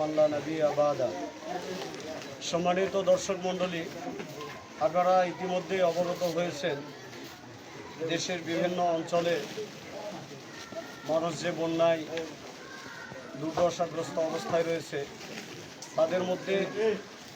মান সম্মানিত দর্শক মণ্ডলী, আপনারা ইতিমধ্যে অবগত হয়েছেন, দেশের বিভিন্ন অঞ্চলে মানুষ যে বন্যায় দুর্দশাগ্রস্ত অবস্থায় রয়েছে তাদের মধ্যে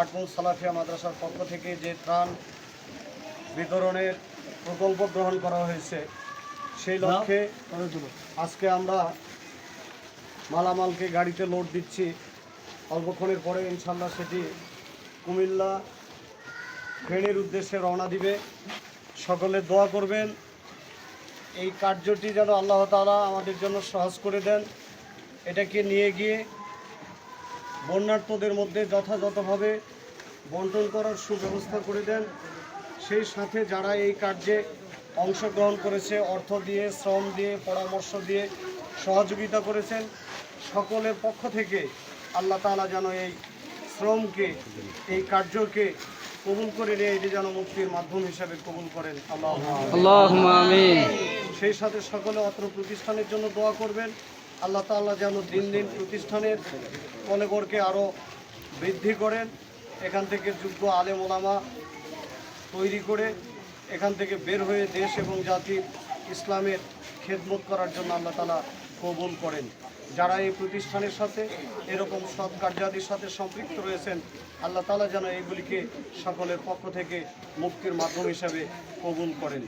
আটমুল সালাফিয়া মাদ্রাসার পক্ষ থেকে যে ত্রাণ বিতরণের প্রকল্প গ্রহণ করা হয়েছে সেই লক্ষ্যে আজকে আমরা মালামালকে গাড়িতে লোড দিচ্ছি। অল্পক্ষণের পরে ইনশাল্লাহ সেটি কুমিল্লা ফেনীর উদ্দেশ্যে রওনা দিবে। সকলে দোয়া করবেন। এই কার্যটি যেন আল্লাহ তাআলা আমাদের জন্য সহজ করে দেন। এটাকে নিয়ে গিয়ে বন্যার্থদের মধ্যে যথাযথভাবে বন্টন করার সুব্যবস্থা করে দেন। সেই সাথে যারা এই কার্যে অংশগ্রহণ করেছে অর্থ দিয়ে শ্রম দিয়ে পরামর্শ দিয়ে সহযোগিতা করেছেন সকলের পক্ষ থেকে আল্লাহ তালা যেন এই শ্রমকে এই কার্যকে কবুল করে নিয়ে এটি যেন মুক্তির মাধ্যম হিসাবে কবুল করেন। আল্লাহ সেই সাথে সকলে অত্র প্রতিষ্ঠানের জন্য দোয়া করবেন। আল্লাহ তাআলা যেন দিন দিন প্রতিষ্ঠানের কলেবরকে আরও বৃদ্ধি করেন, এখান থেকে যোগ্য আলেম ওলামা তৈরি করে এখান থেকে বের হয়ে দেশ এবং জাতির ইসলামের খেদমত করার জন্য আল্লাহ তালা কবুল করেন। যারা এই প্রতিষ্ঠানের সাথে এরকম সৎ কার্যাদির সাথে সম্পৃক্ত রয়েছেন, আল্লাহ তালা যেন এইগুলিকে সকলের পক্ষ থেকে মুক্তির মাধ্যম হিসাবে কবুল করেন।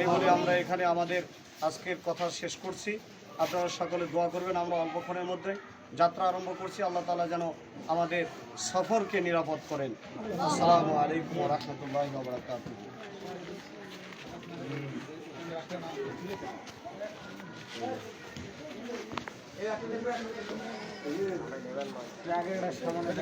এই বলে আমরা এখানে আমাদের আজকের কথা শেষ করছি। আপনারা সকলে দোয়া করবেন, আমরা অল্পক্ষণের মধ্যে যাত্রা আরম্ভ করছি। আল্লাহ তালা যেন আমাদের সফরকে নিরাপদ করেন। আসসালামু আলাইকুম রহমতুল্লাহ বারকাত সামনে